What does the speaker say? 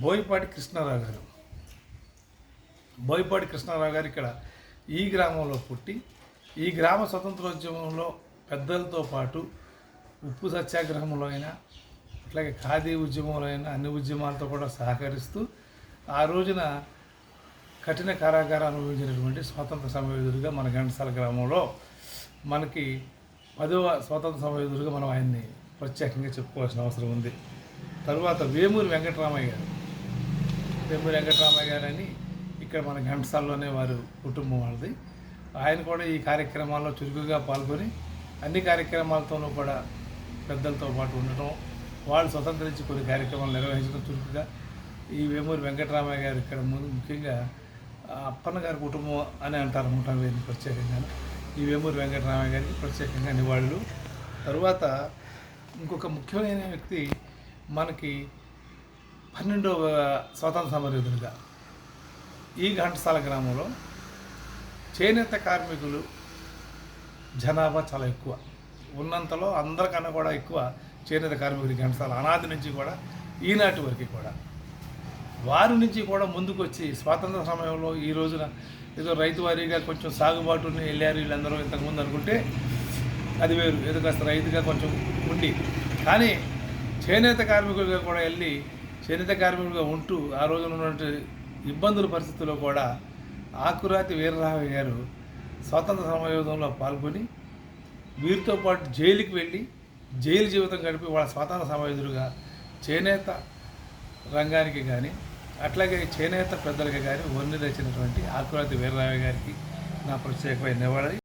బోయపాటి కృష్ణారావు గారు. బోయపాటి కృష్ణారావు గారు ఇక్కడ ఈ గ్రామంలో పుట్టి ఈ గ్రామ స్వతంత్రోద్యమంలో పెద్దలతో పాటు ఉప్పు సత్యాగ్రహంలో అయినా అట్లాగే ఖాదీ ఉద్యమంలో అయినా అన్ని ఉద్యమాలతో కూడా సహకరిస్తూ ఆ రోజున కఠిన కారాగారం అనుభవించినటువంటి స్వాతంత్ర సమయోధుడిగా మన ఘంటసాల గ్రామంలో మనకి పదవ స్వాతంత్ర సమయోధుడిగా మనం ఆయన్ని ప్రత్యేకంగా చెప్పుకోవాల్సిన అవసరం ఉంది. తరువాత వేమూరి వెంకటరామయ్య గారు. దెమ్మి వెంకటరామయ్య గారని ఇక్కడ మన ఘంటసాల్లోనే వారు కుటుంబం వాళ్ళది. ఆయన కూడా ఈ కార్యక్రమాల్లో చురుకుగా పాల్గొని అన్ని కార్యక్రమాలతోనూ కూడా పెద్దలతో పాటు ఉండటం వాళ్ళు స్వతంత్రించి కొన్ని కార్యక్రమాలు నిర్వహించడం చురుకుగా. ఈ వేమూరి వెంకటరామయ్య గారు ఇక్కడ ముందు ముఖ్యంగా అప్పన్న గారి కుటుంబం అని అంటారు అనమాట వీరిని ప్రత్యేకంగా ఈ వేమూరి వెంకటరామయ్య గారికి ప్రత్యేకంగా నివాళులు. తరువాత ఇంకొక ముఖ్యమైన వ్యక్తి మనకి పన్నెండవ స్వాతంత్ర సమరయోధులుగా ఈ ఘంటసాల గ్రామంలో చేనేత కార్మికులు జనాభా చాలా ఎక్కువ. ఉన్నంతలో అందరికన్నా కూడా ఎక్కువ చేనేత కార్మికులు ఘంటసాల అనాది నుంచి కూడా ఈనాటి వరకు కూడా. వారి నుంచి కూడా ముందుకొచ్చి స్వాతంత్ర సమయంలో ఈ రోజున ఏదో రైతు వారీగా కొంచెం సాగుబాటుని వెళ్ళారు వీళ్ళందరూ ఇంతకుముందు అనుకుంటే అది వేరు. ఏదో కాస్త రైతుగా కొంచెం ఉండి. కానీ చేనేత కార్మికులుగా కూడా వెళ్ళి చేనేత కార్మికుడిగా ఉంటూ ఆ రోజున ఉన్నటువంటి ఇబ్బందుల పరిస్థితుల్లో కూడా ఆకురాతి వీరరాఘవ గారు స్వాతంత్ర సమయోధంలో పాల్గొని వీరితో పాటు జైలుకి వెళ్ళి జైలు జీవితం గడిపి వాళ్ళ స్వాతంత్ర సమయోధులుగా చేనేత రంగానికి కానీ అట్లాగే చేనేత పెద్దలకి కానీ వన్ని తెచ్చినటువంటి ఆకురాతి వీరరాఘవ గారికి నా ప్రత్యేకమైన నివాళి